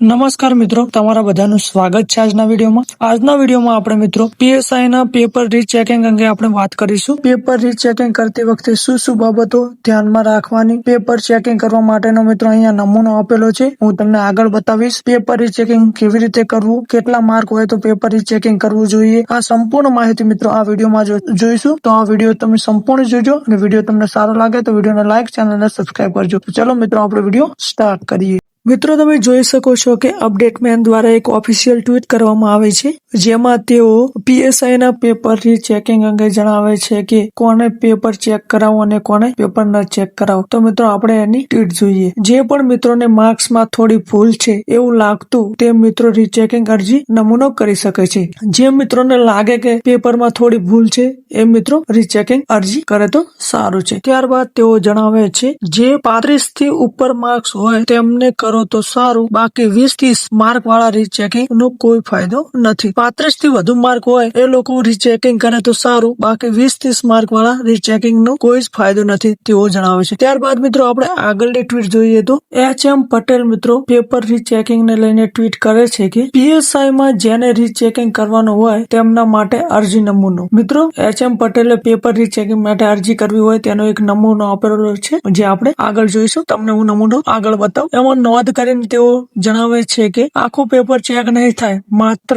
નમસ્કાર મિત્રો, તમારા બધાનું સ્વાગત છે આજના વિડીયોમાં. આજના વિડીયોમાં આપણે મિત્રો પીએસઆઈ ના પેપર રીચેકિંગ અંગે આપણે વાત કરીશું. પેપર રીચેકિંગ કરતી વખતે શું શું બાબતો ધ્યાનમાં રાખવાની? પેપર ચેકિંગ કરવા માટેનો મિત્રો અહીંયા નમૂનો આપેલો છે. હું તમને આગળ બતાવીશ. પેપર રીચેકિંગ કેવી રીતે કરવું? કેટલા માર્ક હોય તો પેપર રીચેકિંગ કરવું જોઈએ? આ સંપૂર્ણ માહિતી મિત્રો આ વિડીયોમાં જોઈશું, તો આ વીડિયો તમે સંપૂર્ણ જોજો અને વીડિયો તમને સારો લાગે તો વિડીયોને લાઈક ચેનલને સબસ્ક્રાઇબ કરજો. ચલો મિત્રો, આપણે વીડિયો સ્ટાર્ટ કરીએ. મિત્રો, તમે જોઈ શકો છો કે અપડેટ મેન દ્વારા એક ઓફિશિયલ ટ્વીટ કરવામાં આવે છે. જેમાં તેઓ પીએસઆઈ ના પેપર ચેકિંગ અંગે જણાવે છે કે કોને પેપર ચેક કરાવો અને કોને પેપર ન ચેક કરાવો તો મિત્રો, આપણે એની ટ્વીટ જોઈએ. જે પણ મિત્રોને માર્ક્સમાં થોડી ભૂલ છે એવું લાગતું, તે મિત્રો રીચેકિંગ અરજી નમૂનો કરી શકે છે. જે મિત્રોને લાગે કે પેપરમાં થોડી ભૂલ છે, એ મિત્રો રીચેકિંગ અરજી કરે તો સારું છે. ત્યારબાદ તેઓ જણાવે છે, જે પાંત્રીસથી ઉપર માર્ક્સ હોય તેમને કરો તો સારું, બાકી વીસ ત્રીસ માર્ક વાળા રીચેકિંગ નો કોઈ ફાયદો નથી. પાંત્રીસથી વધુ માર્ક હોય એ લોકો રીચેકિંગ કરે તો સારું. બાકી વીસ ત્રીસ માર્ક વાળા રીચેકિંગ નો કોઈ જ ફાયદો નથી તેઓ જણાવે છે. ત્યારબાદ મિત્રો આપણે આગળની ટ્વીટ જોઈએ તો એચ એમ પટેલ મિત્રો પેપર રીચેકિંગ ને લઈને ટ્વીટ કરે છે કે પીએસઆઈ માં જેને રીચેકિંગ કરવાનું હોય તેમના માટે અરજી નમૂનો. મિત્રો એચ એમ પટેલે પેપર રીચેકિંગ માટે અરજી કરવી હોય તેનો એક નમૂનો આપેલો છે. જે આપણે આગળ જોઈશું. તમને હું નમૂનો આગળ બતાવું. એમાં નોંધ કરીને તેઓ જણાવે છે કે આખું પેપર ચેક નહીં થાય, માત્ર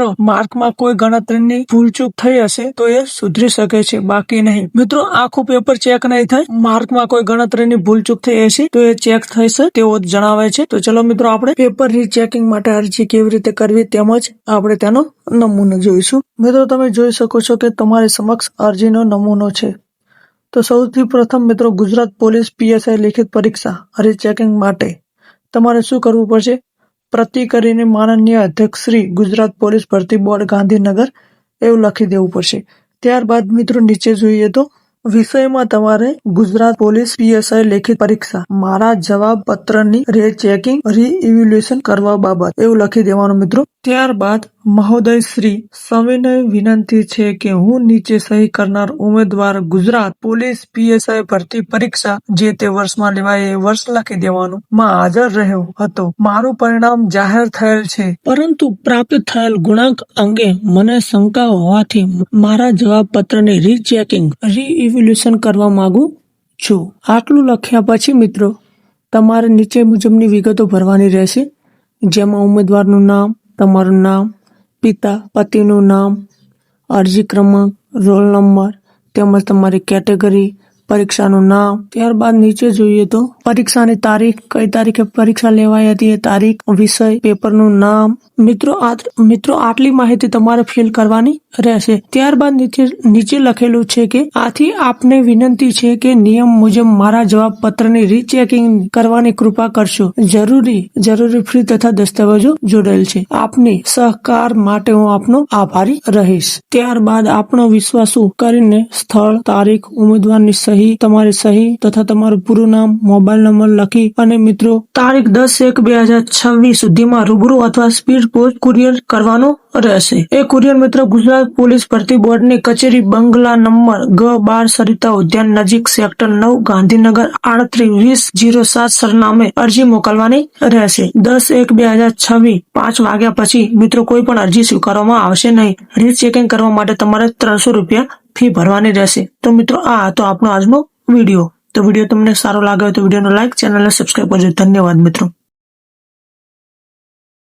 માર્કમાં કોઈ ગણતરીની ભૂલચૂક થઈ હશે તો એ સુધરી શકે છે, બાકી નહીં. મિત્રો, આખું પેપર ચેક નહીં થાય. માર્કમાં કોઈ ગણતરીની ભૂલચૂક થઈ હશે તો એ ચેક થશે તેવો જણાવે છે. તો ચલો મિત્રો, આપણે પેપર રીચેકિંગ માટે અરજી કેવી રીતે કરવી તેમજ આપણે તેનો નમૂનો જોઈશું. મિત્રો, તમે જોઈ શકો છો કે તમારી સમક્ષ અરજીનો નમૂનો છે. તો સૌથી પ્રથમ મિત્રો, ગુજરાત પોલીસ પીએસઆઈ લેખિત પરીક્ષા રીચેકિંગ માટે તમારે શું કરવું પડશે? પ્રતિ કરીને માનનીય અધ્યક્ષ શ્રી ગુજરાત પોલીસ ભરતી બોર્ડ ગાંધીનગર એવું લખી દેવું પડશે. ત્યારબાદ મિત્રો નીચે જોઈએ તો વિષયમાં તમારે ગુજરાત પોલીસ પીએસઆઈ લેખિત પરીક્ષા મારા જવાબ પત્રની રે ચેકિંગ રી ઇવેલ્યુએશન કરવા બાબત એવું લખી દેવાનું મિત્રો. ત્યારબાદ મહોદય શ્રી સવિનય વિનંતી છે કે હું નીચે સહી કરનાર ઉમેદવાર ગુજરાત પોલીસ પીએસઆઈ ભરતી પરીક્ષા જે તે વર્ષમાં લેવાય એ વર્ષ લખી દેવાનું માં હાજર રહ્યો હતો. મારું પરિણામ જાહેર થયેલ છે. પરંતુ પ્રાપ્ત થયેલ ગુણાંક અંગે મને શંકા હોવાથી મારા જવાબ પત્રને રીચેકિંગ રીઇવેલ્યુએશન કરવા માંગુ છું. આટલું લખ્યા પછી મિત્રો, તમારે નીચે મુજબની વિગતો ભરવાની રહેશે, જેમાં ઉમેદવારનું નામ, તમારું નામ પિતા, પતિનું નામ, અરજી ક્રમાંક, રોલ નંબર તેમજ તમારી કેટેગરી, પરીક્ષાનું નામ. ત્યારબાદ નીચે જોઈએ તો પરીક્ષાની તારીખ, કઈ તારીખે પરીક્ષા લેવાઈ હતી એ તારીખ, વિષય, પેપરનું નામ. મિત્રો મિત્રો, આટલી માહિતી તમારે ફિલ કરવાની રહેશે. ત્યારબાદ નીચે લખેલું છે કે, આથી આપને વિનંતી છે કે નિયમ મુજબ મારા જવાબ પત્રની રીચેકિંગ કરવાની કૃપા કરશો. જરૂરી જરૂરી ફી તથા દસ્તાવેજો જોડેલ છે. આપની સહકાર માટે હું આપનો આભારી રહીશ. ત્યારબાદ આપણો વિશ્વાસુ કરીને સ્થળ, તારીખ, ઉમેદવારની સહી, તમારી સહી તથા તમારું પૂરું નામ, મોબાઈલ નંબર લખી અને મિત્રો, તારીખ દસ એક બે હજાર છવ્વીસ સુધીમાં રૂબરૂ અથવા સ્પીડ પોસ્ટ કુરિયર કરવાનો રહેશે. એ કુરિયર મિત્ર ગુજરાત પોલીસ ભરતી બોર્ડની કચેરી બંગલા નંબર ગ બાર સરિતા ઉદ્યાન નજીક સેક્ટર નવ, ગાંધીનગર આડત્રીસ, વીસ, જીરો સાત સરનામે અરજી મોકલવાની રહેશે. દસ એક બે હજાર છવ્વીસ, પાંચ વાગ્યા પછી મિત્રો કોઈ પણ અરજી સ્વીકારવામાં આવશે નહીં. રીચેકિંગ કરવા માટે તમારે ત્રણસો રૂપિયા ફી ભરવાની રહેશે. તો મિત્રો, આ હતો આપણો આજનો વીડિયો. તો વીડિયો તમને સારો લાગ્યો તો વિડીયોનો લાઈક, ચેનલને સબસ્ક્રાઈબ કરજો. ધન્યવાદ મિત્રો.